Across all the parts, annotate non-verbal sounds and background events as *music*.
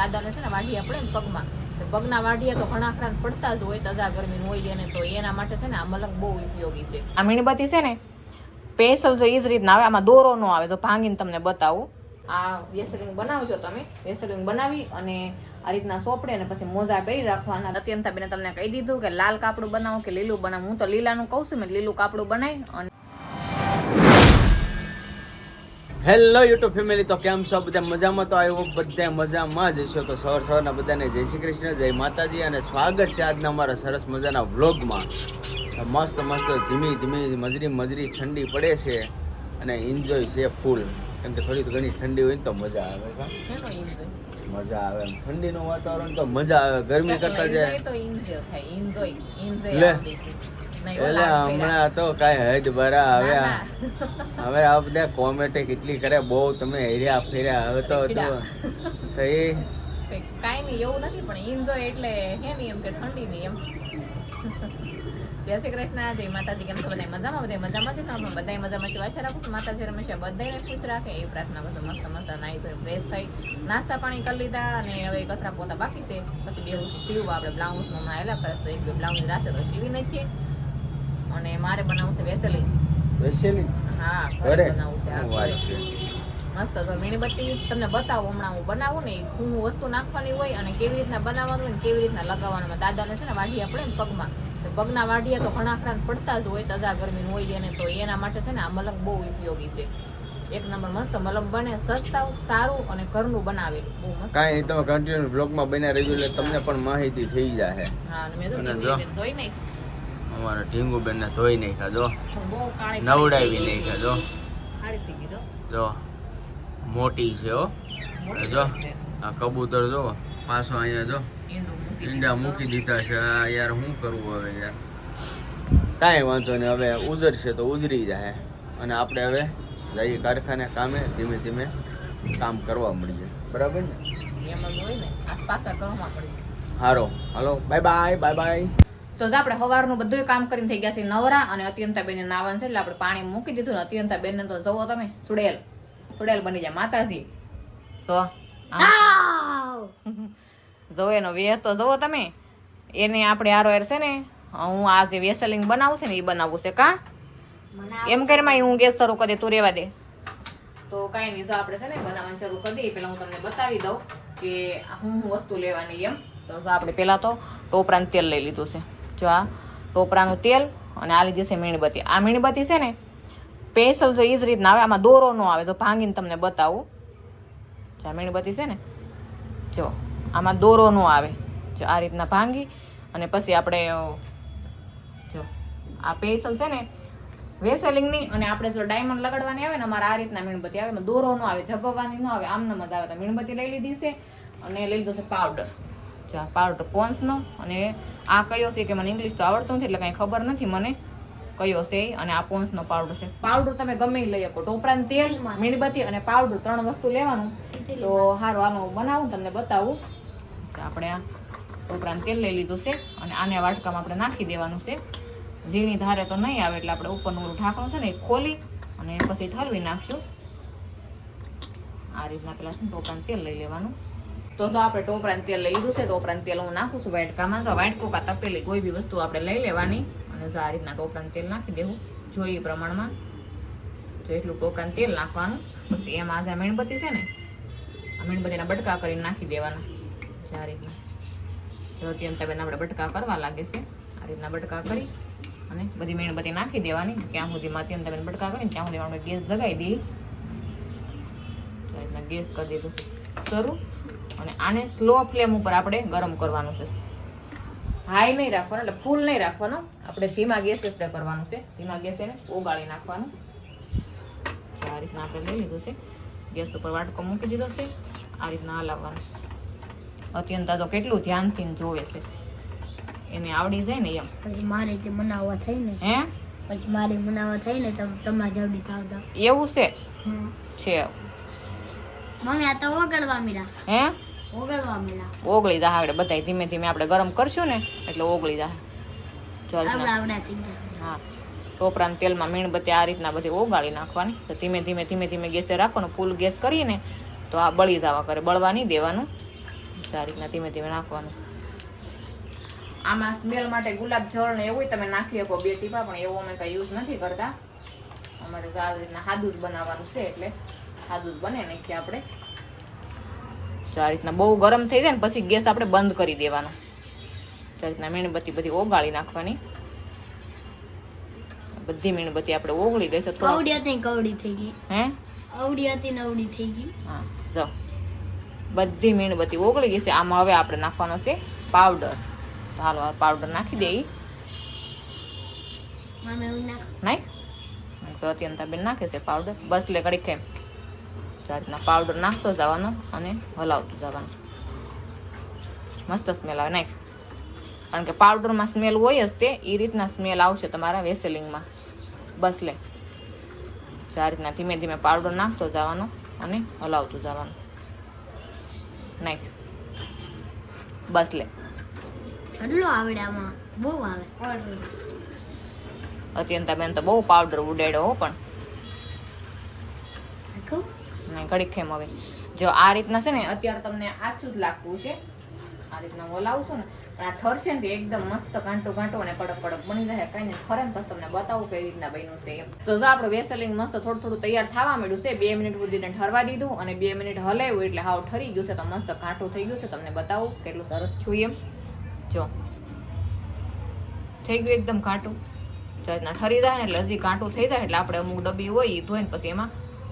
દાદાને છે ને વાઢિયા પડે ને પગમાં. તો પગના વાઢિયા તો ઘણા ખરા પડતા જ હોય તજા ગરમી હોય એને તો. એના માટે છે ને આ મલંગ બહુ ઉપયોગી છે. આ મીણબત્તી છે ને સ્પેશિયલ તો એ જ રીતના આવે આમાં દોરો નો આવે તો ભાંગીને તમને બતાવું. આ વેસલિંગ બનાવજો તમે. વેસલિંગ બનાવી અને આ રીતના સોપડે અને પછી મોજા પહેરી રાખવાના. અત્યંત બેને તમને કહી દીધું કે લાલ કાપડું બનાવો કે લીલું બનાવું. હું તો લીલાનું કહું છું મેં લીલું કાપડું બનાવી અને હેલો યુટ્યુબ ફેમિલી તો કેમ છો? બધા મજામાં? તો આવ્યો બધા મજામાં જ છો તો સવાર સવારના બધાને જય શ્રી કૃષ્ણ જય માતાજી અને સ્વાગત છે આજના અમારા સરસ મજાના વ્લોગમાં. મસ્ત મસ્ત ધીમી ધીમી મજરી મજરી ઠંડી પડે છે અને એન્જોય છે ફૂલ કેમ કે થોડી ઘણી ઠંડી હોય ને તો મજા આવે? મજા આવે એમ. ઠંડીનું વાતાવરણ તો મજા આવે. ગરમી કરતા જે એટલે હમણાં તો કઈ હજ બરા આવ્યા હવે આ બધા કોમેટે કેટલી કરે બહુ તમે હેર્યા ફેર્યા. હવે તો તો એ નહીં એવું નથી પણ enjoy એટલે હે નહીં એમ કે ઠંડી નહીં એમ. જય શ્રી કૃષ્ણ જય માતાજી કેમ છો? બધા મજામાં? બધા મજામાં છે? તો આપણે બધા મજામાં છે. આશા રાખું માતાજી રમેશા બધાને ખુશ રાખે. એવી પ્રાર્થના બધું મસ્ત મસ્ત નાહી ધોઈ ફ્રેશ થઈ. નાસ્તા પાણી કરી લીધા અને હવે કચરા પોતા બાકી છે. પછી બે સીવું આપણે બ્લાઉઝનું નાયેલા કરે તો એક બે બ્લાઉઝ રાખે તો સીવી છે. અને મારે બનાવવું છે વેસલી. વેસેલી? હા ઘરે બનાવવું છે મસ્ત તો મીણબત્તી તમને બતાવો હમણાં હું બનાવું ને હું વસ્તુ નાખવાની હોય અને કેવી રીતના બનાવવાનું હોય કેવી રીતના લગાવવાનું. દાદાને છે ને વાઢિયા પડે ને પગમાં. તો પગના વાઢિયા તો ઘણા ખરા પડતા જ હોય તજા ગરમી હોય એને. તો એના માટે છે ને આ મલંગ બહુ ઉપયોગી છે. એક નંબર મસ્ત મલમ બને સસ્તા સારું અને ઘરનું બનાવેલું બહુ મસ્ત. કાંઈ નહીં તમે કન્ટિન્યુ બ્લોગમાં બન્યા રહેજો એટલે તમને પણ માહિતી થઈ જાય હા મેં તો ધોઈ નાખી. અમારા ઢીંગુ બેનને ધોઈ નાખ્યા જો. પણ બહુ કાળી નવડાવી નાખ્યા જો. સારી થઈ ગઈ તો જો. મોટી છે હો. જો. આ કબૂતર જો. પાછો અહીંયા જો. ઈંડા મૂકી દીધા. છે. આ યાર શું કરવું હવે યાર? કાંઈ વાંધો નહીં હવે ઉજરશે તો ઉજરી જાય. અને આપણે હવે જઈએ કારખાને કામે ધીમે ધીમે કામ કરવા મળીએ બરાબર ને? હારો. હાલો. Bye bye bye bye. તો જ આપણે સવારનું બધું કામ કરીને થઈ ગયા છે નવરા અને અત્યંતા બેન નાવાનું છે એટલે આપણે પાણી મૂકી દીધું ને અત્યંતા બેન તો જવો તમે સુડેલ સુડેલ બની જાય માતાજી. તો *laughs* જવો એનો વેહ તો જવો તમે. એને આપણે આરો એર છે ને હું આ જે વેસલિંગ બનાવું છે ને એ બનાવવું છે કા? એમ કરીને હું ગેસ શરૂ કરી દે તું રેવા દે. તો કાંઈ નહીં જો આપણે છે ને બનાવવાનું શરૂ કરી દઈએ. પહેલાં હું તમને બતાવી દઉં કે હું હું વસ્તુ લેવાની એમ. તો જો આપણે પહેલાં તો ટોપરાનું તેલ લઈ લીધું છે. જો આ ટોપરાનું તેલ અને આ લીધી છે મીણબત્તી. આ મીણબત્તી છે ને પેન્સિલ જો એ જ રીતના આવે, આમાં દોરો ન આવે, જો ભાંગીને તમને બતાવું. જો આ મીણબત્તી છે ને, જો, આમાં દોરો ન આવે. જો આ રીતના ભાંગી અને પછી આપણે, જો, આ પેન્સિલ છે ને, વેસેલિંગની અને આપણે જો ડાયમંડ લગાડવાની આવે ને, અમારે આ રીતના મીણબત્તી આવે દોરો ન આવે જગવવાની ન આવે આમને જ આવે. તો મીણબત્તી લઈ લીધી છે અને લઈ લીધો છે પાવડર જો આ પાવડર પોન્સનો અને આ કયો છે કે મને ઇંગ્લિશ તો આવડતું નથી એટલે કાંઈ ખબર નથી મને કયો છે અને આ પોન્સનો પાવડર છે. પાવડર તમે ગમે લઈ શકો. ટોપરાનું તેલ મીણબત્તી અને પાવડર ત્રણ વસ્તુ લેવાનું. તો સારું આનું બનાવું તમને બતાવું. તો આપણે આ ટોપરાનું તેલ લઈ લીધું છે અને આને વાટકામાં આપણે નાખી દેવાનું છે. ઝીણી ધારે તો નહીં આવે એટલે આપણે ઉપરનું ઓલું ઢાંકણું છે ને એ ખોલી અને પછી ઠલવી નાખશું. આ રીતના પેલા ટોપરાનું તેલ લઈ લેવાનું. તો તો આપણે ટોપરાનું તેલ લઈ લીધું છે ટોપરાનું તેલ હું નાખું છું વાટકામાં. તો વાટકો કા તપેલી કોઈ બી વસ્તુ આપણે લઈ લેવાની અને આ રીતના ટોપરાનું તેલ નાખી દેવું. જોઈએ પ્રમાણમાં જો એટલું ટોપરાનું તેલ નાખવાનું, પછી એમાં આજે મીણબત્તી છે ને, આ મીણબત્તીના બટકા કરીને નાખી દેવાના. આ રીતના. જો અત્યંત બેન આપણે બટકા કરવા લાગે છે, આ રીતના બટકા કરી અને બધી મીણબત્તી નાખી દેવાની. ક્યાં સુધીમાં અત્યંત બેન બટકા કરીને ત્યાં સુધી આપણે ગેસ લગાવી દઈએ. ગેસ કરી દીધું શરૂ. અને આને સ્લો ફ્લેમ ઉપર આપણે ગરમ કરવાનું છે. હાઈ નહીં રાખવાનું એટલે ફૂલ નહીં રાખવાનું. આપણે ધીમા ગેસ જ કરવાનું છે. ધીમા ગેસ એને ઓગાળી નાખવાનું. આ રીતના આપણે લઈ લીધું છે. ગેસ ઉપર વાટકો મૂકી દીધો છે. આ રીતના હલાવવાનું અત્યંત તો કેટલું ધ્યાનથી જોવે છે. એને આવડી જાય ને એમ. પછી મારે જે મનાવવા થઈ ને હે? પછી મારે મનાવવા થઈ ને તમે તમારા જવડી થાવતા એવું છે? છે. મમ્મી આ તો ઓગળવા મીરા. હે? ઓગળી જા આપણે બધા ધીમે ધીમે આપણે ગરમ કરશું ને એટલે ઓગળી જા ચાલ હા. તો ટોપરાના તેલમાં મીણબત્તી આ રીતના બધી ઓગાળી નાખવાની. તો ધીમે ધીમે ધીમે ધીમે ગેસે રાખવાનું ફૂલ ગેસ કરીને તો આ બળી જવા કરે. બળવા નહીં દેવાનું. આ રીતના ધીમે ધીમે નાખવાનું. આમાં સ્મેલ માટે ગુલાબ જળ ને એવું તમે નાખી શકો બે ટીપા પણ એવું અમે કઈ યુઝ નથી કરતા. અમારે આ રીતના સાદું જ બનાવવાનું છે એટલે સાદું જ બને નાખીએ આપણે. જો આ રીતના બહુ ગરમ થઈ જાય ને પછી ગેસ આપણે બંધ કરી દેવાનો. આ રીતના મીણબત્તી બધી ઓગાળી નાખવાની. બધી મીણબત્તી આપણે ઓગળી ગઈ છે થોડી હતી કવડી થઈ ગઈ. હે? અવડી હતી ને અવડી થઈ ગઈ. હા જો. બધી મીણબત્તી ઓગળી ગઈ છે આમાં હવે આપણે નાખવાનો છે પાવડર. હાલો પાવડર નાખી દે નાખ? તો અત્યંત બેન નાખે છે પાવડર. બસ લે કડી કેમ રીતના પાવડર નાખતો જવાનો અને હલાવતું જવાનું. મસ્ત સ્મેલ આવે નાખ કારણ કે પાવડરમાં સ્મેલ હોય જ તે એ રીતના સ્મેલ આવશે તમારા વેસેલિંગમાં બસ લે. આ રીતના ધીમે ધીમે પાવડર નાખતો જવાનો અને હલાવતું જવાનું. નાખ. બસ લે. કેટલો બહુ આવે. અત્યંતા બેન તો બહુ પાવડર ઉડાડ્યો હો પણ. ઘડીક ખેમ હવે. જો આ રીતના છે ને, અત્યારે તમને આછું જ લાગતું છે. આ રીતના હલાવશો ને, પણ આ ઠરશે ને એકદમ મસ્ત કાંટો કાંટો અને કડક કડક બની જાય કઈ ને ખરે ને પછી તમને બતાવું કઈ રીતના બન્યું છે એમ. તો જો આપણે વેસલિંગ મસ્ત થોડું થોડું તૈયાર થવા માંડ્યું છે. બે મિનિટ સુધીને ઠરવા દીધું અને બે મિનિટ હલાવ્યું એટલે હાવ ઠરી ગયું છે. તો મસ્ત કાંટો થઈ ગયું છે. તમને બતાવું કેટલું સરસ છું એમ. જો, થઈ ગયું એકદમ કાંટું જો રીતના ઠરી જાય ને એટલે હજી કાંટું થઈ જાય એટલે આપણે અમુક ડબ્બી હોય એ ધોઈને પછી એમાં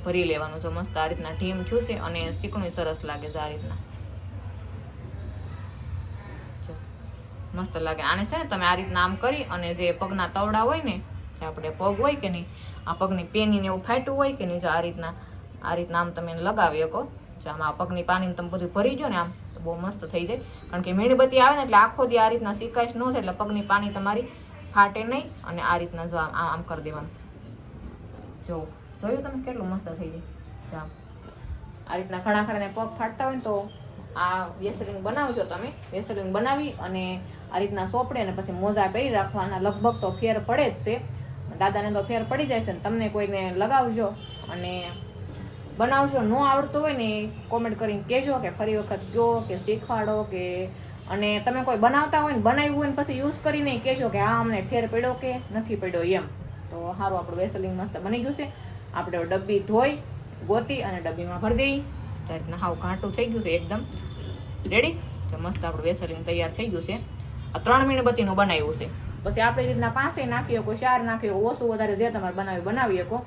ભરી લેવાનું છે. મસ્ત આ રીતના ઢીમ છું અને સીકણું સરસ લાગે છે આ રીતના. મસ્ત લાગે. આને છે ને તમે આ રીતના આમ કરી અને જે પગના તવડા હોય ને, જે આપણે પગ હોય કે નહીં, આ પગની પેની ને એવું ફાટ્યું હોય કે નહીં, જો આ રીતના આ રીતના આમ તમે લગાવી શકો. જો આમ આ પગની પાણીને તમે બધું ભરી ગયો ને આમ, તો બહુ મસ્ત થઈ જાય. કારણ કે મીણબત્તી આવે ને એટલે આખો દી આ રીતના શીકાશ ન છે એટલે પગની પાણી તમારી ફાટે નહીં અને આ રીતના જો આમ આમ કરી દેવાનું. જો જોયું તમે કેટલું મસ્ત થઈ જાય જામ આ રીતના ઘણા ખરાને પગ ફાટતા હોય તો આ વેસલિંગ બનાવજો તમે. વેસલિંગ બનાવી અને આ રીતના સોપડે અને પછી મોજા પહેરી રાખવાના. લગભગ તો ફેર પડે જ છે. દાદાને તો ફેર પડી જાય છે ને તમને કોઈને લગાવજો અને બનાવજો. ન આવડતું હોય ને કોમેન્ટ કરીને કહેજો કે ફરી વખત કહો કે શીખવાડો કે અને તમે કોઈ બનાવતા હોય ને બનાવ્યું હોય ને પછી યુઝ કરીને કહેજો કે આ અમને ફેર પડ્યો કે નથી પડ્યો એમ. તો સારું આપણું વેસલિંગ મસ્ત બની ગયું છે. આપણે ડબ્બી ધોઈ, ગોતી અને ડબ્બીમાં ભરી દઈ. ત્યારે રીતના હાવ ઘાટું થઈ ગયું છે એકદમ. રેડી મસ્ત આપણું વેસલીને તૈયાર થઈ ગયું છે. આ ત્રણ મીણબત્તીનું બનાવ્યું છે. પછી આપણે રીતના પાસે નાખીએ, કોઈ ચાર નાખીએ ઓછું વધારે જે તમારે બનાવી બનાવી શકો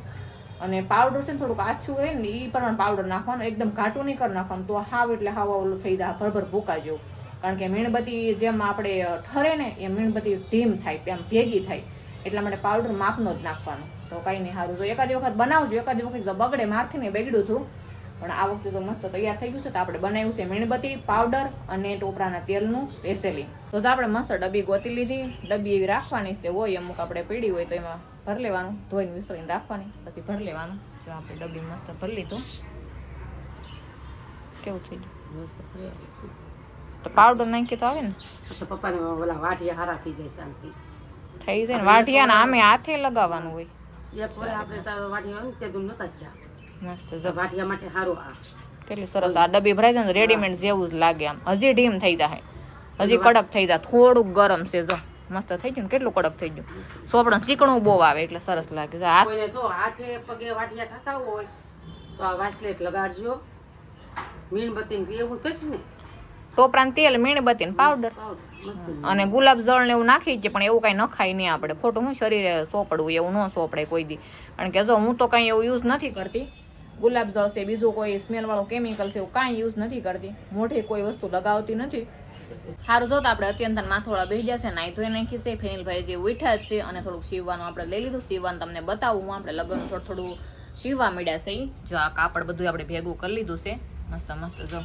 અને પાવડર છે ને થોડુંક આછું રહે ને એ પ્રમાણે પાવડર નાખવાનું, એકદમ ઘાટું નહીં કરી નાખવાનું. તો હાવ એટલે હાવ ઓલું થઈ જાય, ભરભર ભૂકા જેવું કારણ કે મીણબત્તી જેમ આપણે ઠરે ને એ મીણબત્તી ઢીમ થાય, એમ ભેગી થાય. એટલા માટે પાવડર માપનો જ નાખવાનો. તો કાંઈ નહીં સારું. તો એકાદી વખત બનાવજો. એકાદી વખત તો બગડે મારથી ને બગડ્યું હતું પણ આ વખતે તો મસ્ત તૈયાર થઈ ગયું છે તો આપણે બનાવ્યું છે મીણબત્તી પાવડર અને ટોપરાના તેલનું પેસેલી તો તો આપણે મસ્ત ડબ્બી ગોતી લીધી. ડબ્બી એવી રાખવાની તે હોય. અમુક આપણે પીડી હોય તો એમાં ભરી લેવાનું. ધોઈને વિસરીને રાખવાની. પછી ભરી લેવાનું. જો આપણે ડબ્બી મસ્ત ભરી લીધું. કેવું થઈ ગયું? તો પાવડર નાખી તો આવે ને? તો પપ્પાને ઓલા વાટિયા હારા થઈ જાય શાંતિ. થઈ જાય ને. વાટિયા ને આમે હાથે લગાવવાનું હોય. એક વાર આપણે તારો વાઢિયા હોય ને તે તું નતા ગયા મસ્ત વાટિયા માટે સારું આ. કેટલી સરસ આ ડબ્બી ભરાય છે ને રેડીમેડ જેવું જ લાગે આમ. હજી ઢીમ થઈ જાય. હજી કડક થઈ જાય. થોડુંક ગરમ છે જો. મસ્ત થઈ ગયું ને? કેટલું કડક થઈ ગયું? સોપડું ચીકણું બહુ આવે એટલે સરસ લાગે છે. હાથ જો હાથે પગે વાટિયા થતા હોય તો આ વાસલેટ લગાડજો. મીણબત્તી એવું કહીશ ને. ટોપરાનું તેલ મીણબત્તી ને પાવડર અને ગુલાબ જળ ને એવું નાખી છે પણ એવું કાંઈ નખાય નહીં આપણે. ખોટું હું શરીરે સોપડવું એવું ન સોપડે કોઈ દી. કારણ કે જો હું તો કાંઈ એવું યુઝ નથી કરતી. ગુલાબ જળ છે બીજું કોઈ સ્મેલ વાળું કેમિકલ છે એવું કાંઈ યુઝ નથી કરતી. મોઢે કોઈ વસ્તુ લગાવતી નથી. સારું જો આપણે અત્યંત માથોડા બેસી જશે નાઈ ધોઈ નાખી છે ફેનિલભાઈ જે ઉઠ્યા જ છે અને થોડુંક સીવવાનું આપણે લઈ લીધું. સીવવાનું તમને બતાવું હું આપણે લગ્ન થોડું થોડું સીવવા મળ્યા છે. જો આ કાપડ બધું આપણે ભેગું કરી લીધું છે. મસ્ત મસ્ત જો.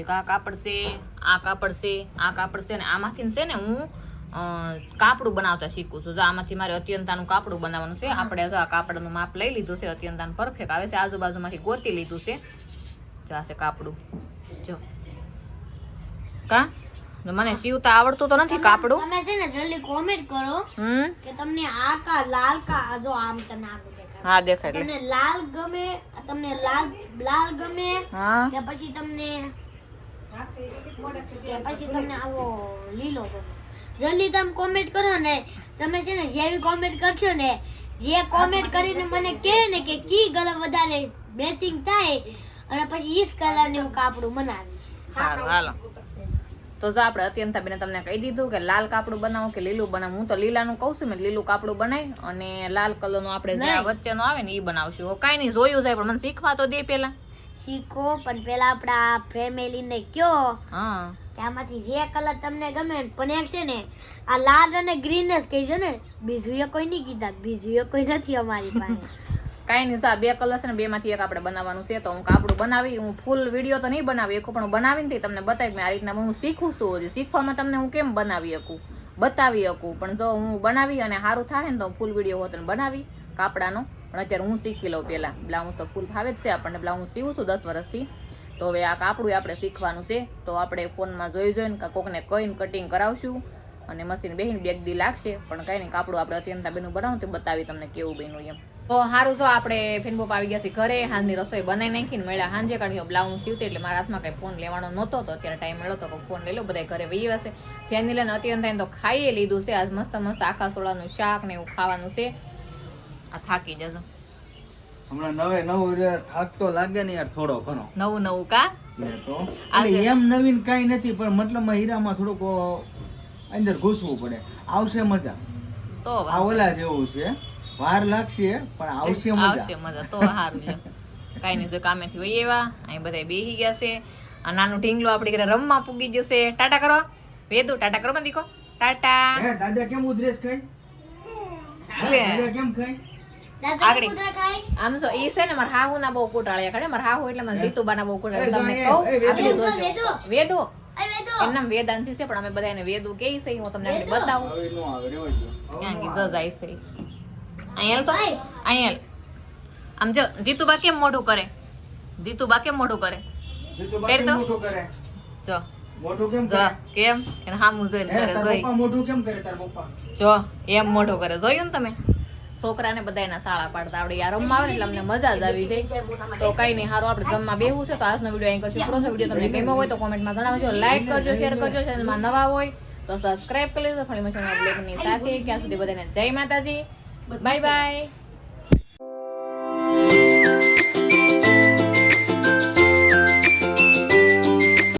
એક આ કાપડ છે આ કાપડ છે આ કાપડ છે ને આમાંથી છે ને હું કાપડું બનાવતા શીખું છું. જો આમાંથી મારે અત્યંતાનું કાપડું બનાવવાનું છે આપણે જો આ કાપડનું માપ લઈ લીધું છે અત્યંતાનું પરફેક્ટ આવે છે આજુબાજુમાંથી ગોતી લીધું છે. જો આ છે કાપડું. જો. કા? મને સીવતા આવડતું તો નથી કાપડું? તમે છે ને જલ્દી કોમેન્ટ કરો કે તમને આ કા લાલ કા જો આમ તને આગળ હા દેખાય તમને લાલ ગમે તમને લાલ લાલ ગમે હા. કે પછી તમને પછી તમને આવો લીલો ગમે. જલ્દી તમે કોમેન્ટ કરો ને. તમે છે ને જેવી કોમેન્ટ કરશો ને જે કોમેન્ટ કરીને મને કહે ને કે કી કલર વધારે મેચિંગ થાય અને પછી ઈસ કલર ને હું કાપડું બનાવી સારું હાલો. તો જો આપણે અત્યંત બેને તમને કહી દીધું કે લાલ કાપડું બનાવો કે લીલું બનાવો. હું તો લીલાનું કહું છું મેં લીલું કાપડું બનાવી અને લાલ કલરનું આપણે જે વચ્ચેનો આવે ને એ બનાવશું. કાંઈ નહીં જોયું જાય પણ મને શીખવા તો દે પેલા શીખો પણ પેલા આપણા ફેમિલીને કયો હા. કે આમાંથી જે કલર તમને ગમે પણ એક છે ને આ લાલ અને ગ્રીન જ કહીજો ને બીજું એ કોઈ નહીં કીધા બીજું એ કોઈ નથી અમારી પાસે. *laughs* કાંઈ નહીં સા બે કલર છે ને બેમાંથી એક આપણે બનાવવાનું છે તો હું કાપડું બનાવી હું ફૂલ વીડિયો તો નહીં બનાવી શકું પણ બનાવીને તે તમને બતાવી મેં આ રીતના હું શીખું છું હજી શીખવામાં તમને હું કેમ બનાવી શકું? બતાવી શકું પણ જો હું બનાવી અને સારું થાય ને તો ફૂલ વીડિયો હોત બનાવી કાપડાનો. પણ અત્યારે હું શીખી લઉં પહેલાં. બ્લાઉઝ તો ફૂલ ફાવે જ છે આપણને. બ્લાઉઝ સીવું છું દસ વર્ષથી. તો હવે આ કાપડું આપણે શીખવાનું છે. તો આપણે ફોનમાં જોઈ જોઈને કે કોકને કહીને કટિંગ કરાવશું. અને મશીન બેહીને બે દી લાગશે. પણ કંઈ નહીં, કાપડું આપણે અત્યંતા બેનું બનાવું તો બતાવી તમને કેવું બન્યું એમ. તો સારું જો આપણે ફેનબોપ આવી ગયા છે ઘરે. હાંજની રસોઈ બનાવી નાખીને મળ્યા. હાંજે કાઢ્યો બ્લાઉઝ સીવતી એટલે મારા હાથમાં કંઈ ફોન લેવાનો નહોતો. તો અત્યારે ટાઈમ મળ્યો તો ફોન લઈ લો. બધા ઘરે વહી હશે ફેનની લઈને અત્યંત તો ખાઈએ લીધું છે. આજ મસ્ત મસ્ત આખા સોળાનું શાક ને એવું ખાવાનું છે. આ થાકી જજો. હમણાં નવે નવું રે થાક તો લાગે ને યાર થોડો ઘણો. નવું નવું કા? એમ નવીન કઈ નથી પણ મતલબમાં હીરામાં થોડુંક અંદર ઘૂસવું પડે. આવશે મજા. તો આ ઓલા જેવું છે. વાર લાગશે પણ આવશે આવશે મજા મજા તો સારું છે કઈ નહીં જો કામેથી હોય એવા અહીં બધા બેસી ગયા છે. આ નાનું ઢીંગલું આપણી ઘરે રમવા પૂગી જશે ટાટા કરો. વેદુ ટાટા કરો દીકો. ટાટા. દાદા કેમ ઉધરેશ કઈ દાદા કેમ ખાય? આમ જો ઈ છે ને મારા હાહુ ના બહુ કુટાળ્યા ખડે. મારા હાહુ એટલે મને જીતુબા બહુ કુટાળ્યા. તમને કહું એ, વેદુ. આ બધું વેદુ. જોજો. વેદુ? અરે વેદો? એમ નામ છે પણ અમે બધા વેદુ કહે છે હું તમને બતાવું. હવે નો આવે રેવા દો ક્યાં ગઈ જો છે. અહીંયા તો અહીંયા આમ જો જીતુબા કેમ મોઢું કરે? જીતુબા કેમ મોઢું કરે? જીતુ તો. જો. મોટું કેમ જો કરે? કેમ? એને હામું જોઈને હે કરે જોઈ. પપ્પા કેમ કરે તાર પપ્પા? જો એમ મોઢું કરે. જોયું ને તમે? છોકરાને બધા એના શાળા પાડતા આવડે. યાર રમવા આવે એટલે અમને મજા જ આવી જાય. તો કઈ નહીં સારું આપણે જમવા બેવું છે, તો આજનો વીડિયો અહીં કરશું. પૂરો વીડિયો તમને ગમ્યો હોય તો કોમેન્ટમાં જણાવજો. લાઈક કરજો શેર કરજો ચેનલમાં નવા હોય તો સબસ્ક્રાઈબ કરી લેજો. ફરી મશીન બ્લોગની સાથે. ક્યાં સુધી બધાને જય માતાજી. Bye bye